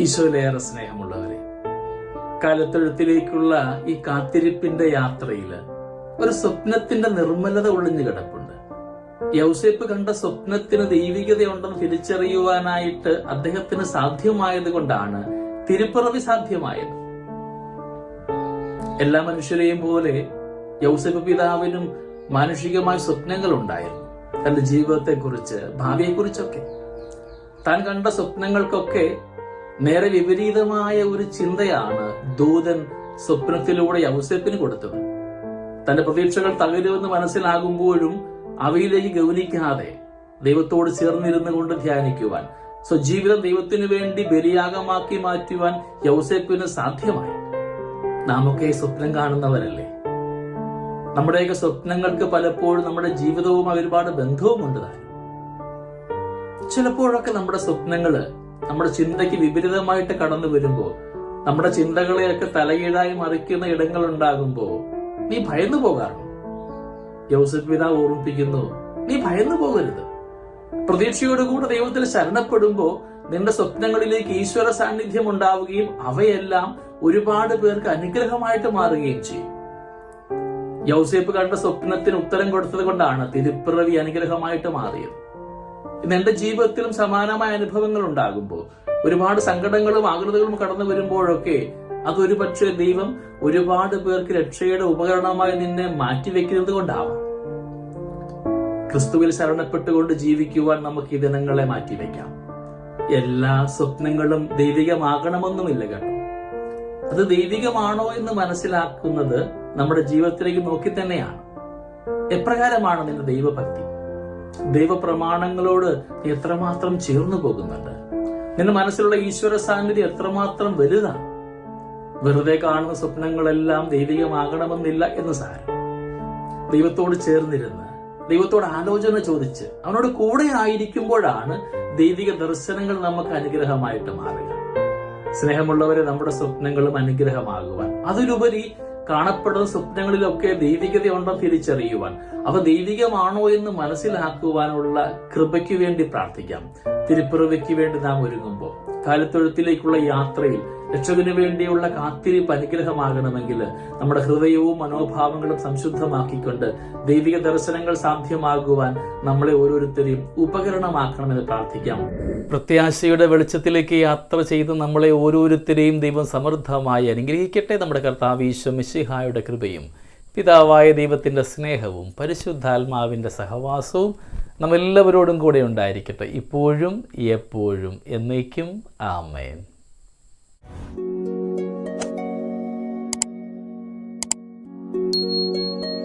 ഈശോയിലേറെ സ്നേഹമുള്ളവരെ കാലത്തൊഴുത്തിലേക്കുള്ള ഈ കാത്തിരിപ്പിന്റെ യാത്രയിൽ ഒരു സ്വപ്നത്തിന്റെ നിർമ്മലത ഒളിഞ്ഞു കിടപ്പുണ്ട്. യൗസേപ്പ് കണ്ട സ്വപ്നത്തിന് ദൈവികതയുണ്ടെന്ന് തിരിച്ചറിയുവാനായിട്ട് അദ്ദേഹത്തിന് സാധ്യമായത് കൊണ്ടാണ് തിരുപ്പിറവി സാധ്യമായത്. എല്ലാ മനുഷ്യരെയും പോലെ യൗസേപ്പ് പിതാവിനും മാനുഷികമായ സ്വപ്നങ്ങൾ ഉണ്ടായിരുന്നു തന്റെ ജീവിതത്തെക്കുറിച്ച് ഭാവിയെക്കുറിച്ചൊക്കെ. താൻ കണ്ട സ്വപ്നങ്ങൾക്കൊക്കെ നേരെ വിപരീതമായ ഒരു ചിന്തയാണ് ദൂതൻ സ്വപ്നത്തിലൂടെ യൗസപ്പിന് കൊടുത്തത്. തന്റെ പ്രതീക്ഷകൾ തകരുമെന്ന് മനസ്സിലാകുമ്പോഴും അവയിലേക്ക് ഗൗനിക്കാതെ ദൈവത്തോട് ചേർന്നിരുന്നു കൊണ്ട് ധ്യാനിക്കുവാൻ സ്വജീവിതം ദൈവത്തിനു വേണ്ടി ബലിയാഗമാക്കി മാറ്റുവാൻ യൗസേപ്പിന് സാധ്യമായി. നാമൊക്കെ സ്വപ്നം കാണുന്നവരല്ലേ? നമ്മുടെയൊക്കെ സ്വപ്നങ്ങൾക്ക് പലപ്പോഴും നമ്മുടെ ജീവിതവും ഒരുപാട് ബന്ധവുമുണ്ട് താനും. ചിലപ്പോഴൊക്കെ നമ്മുടെ സ്വപ്നങ്ങൾ നമ്മുടെ ചിന്തയ്ക്ക് വിപരീതമായിട്ട് കടന്നു വരുമ്പോൾ നമ്മുടെ ചിന്തകളെയൊക്കെ തലകീഴായി മറിക്കുന്ന ഇടങ്ങൾ ഉണ്ടാകുമ്പോൾ നീ ഭയന്നു പോകാറുണ്ട്? യോസഫ് പിതാവ് ഓർമ്മിപ്പിക്കുന്നു നീ ഭയന്നു പോകരുത്. പ്രതീക്ഷയോടുകൂടെ ദൈവത്തിൽ ശരണപ്പെടുമ്പോ നിന്റെ സ്വപ്നങ്ങളിലേക്ക് ഈശ്വര സാന്നിധ്യം ഉണ്ടാവുകയും അവയെല്ലാം ഒരുപാട് പേർക്ക് അനുഗ്രഹമായിട്ട് മാറുകയും ചെയ്യും. യൗസേപ്പ് കണ്ട സ്വപ്നത്തിന് ഉത്തരം കൊടുത്തത് കൊണ്ടാണ് തിരുപ്പിറവി അനുഗ്രഹമായിട്ട് മാറിയത്. ഇന്ന് എന്റെ ജീവിതത്തിലും സമാനമായ അനുഭവങ്ങൾ ഉണ്ടാകുമ്പോൾ ഒരുപാട് സങ്കടങ്ങളും ആകൃതകളും കടന്നു വരുമ്പോഴൊക്കെ അതൊരു പക്ഷേ ദൈവം ഒരുപാട് പേർക്ക് രക്ഷയുടെ ഉപകരണമായി നിന്നെ മാറ്റിവെക്കുന്നത് കൊണ്ടാവാം. ക്രിസ്തുവിൽ ശരണപ്പെട്ടുകൊണ്ട് ജീവിക്കുവാൻ നമുക്ക് ഈ ദിനങ്ങളെ മാറ്റിവെക്കാം. എല്ലാ സ്വപ്നങ്ങളും ദൈവികമാകണമെന്നുമില്ല കേട്ടോ. അത് ദൈവികമാണോ എന്ന് മനസ്സിലാക്കുന്നത് നമ്മുടെ ജീവിതത്തിലേക്ക് നോക്കി തന്നെയാണ്. എപ്രകാരമാണ് നിന്റെ ദൈവഭക്തി ദൈവപ്രമാണങ്ങളോട് എത്രമാത്രം ചേർന്നു പോകുന്നുണ്ട്? നിന്റെ മനസ്സിലുള്ള ഈശ്വര സാന്നിധ്യം എത്രമാത്രം വലുതാണ്? വെറുതെ കാണുന്ന സ്വപ്നങ്ങളെല്ലാം ദൈവികമാകണമെന്നില്ല എന്ന് സാരം. ദൈവത്തോട് ചേർന്നിരുന്ന് ദൈവത്തോട് ആലോചന ചോദിച്ച് അവനോട് കൂടെ ആയിരിക്കുമ്പോഴാണ് ദൈവിക ദർശനങ്ങൾ നമുക്ക് അനുഗ്രഹമായിട്ട് മാറുക. സ്നേഹമുള്ളവരെ നമ്മുടെ സ്വപ്നങ്ങളും അനുഗ്രഹമാകുവാൻ. അതിലുപരി കാണപ്പെടുന്ന സ്വപ്നങ്ങളിലൊക്കെ ദൈവികതയുണ്ടോ തിരിച്ചറിയുവാൻ? അവ ദൈവികമാണോ എന്ന് മനസ്സിലാക്കുവാനുള്ള കൃപയ്ക്ക് വേണ്ടി പ്രാർത്ഥിക്കാം. തിരുപ്പിറവയ്ക്ക് വേണ്ടി നാം ഒരുങ്ങുമ്പോൾ കാലത്തൊഴുത്തിലേക്കുള്ള യാത്രയിൽ രക്ഷകന് വേണ്ടിയുള്ള കാത്തിരിപ്പ് അനുഗ്രഹമാകണമെങ്കിൽ നമ്മുടെ ഹൃദയവും മനോഭാവങ്ങളും സംശുദ്ധമാക്കിക്കൊണ്ട് ദൈവിക ദർശനങ്ങൾ സാധ്യമാകുവാൻ നമ്മളെ ഓരോരുത്തരെയും ഉപകരണമാക്കണമെന്ന് പ്രാർത്ഥിക്കാം. പ്രത്യാശയുടെ വെളിച്ചത്തിലേക്ക് യാത്ര ചെയ്ത് നമ്മളെ ഓരോരുത്തരെയും ദൈവം സമൃദ്ധമായി അനുഗ്രഹിക്കട്ടെ നമ്മുടെ കർത്താവ് ഈശോ മിശിഹായുടെ കൃപയും. പിതാവായ ദൈവത്തിന്റെ സ്നേഹവും പരിശുദ്ധാത്മാവിന്റെ സഹവാസവും നമ്മെല്ലാവരോടും കൂടെ ഉണ്ടായിരിക്കട്ടെ. ഇപ്പോഴും എപ്പോഴും എന്നേക്കും. ആമേൻ. Música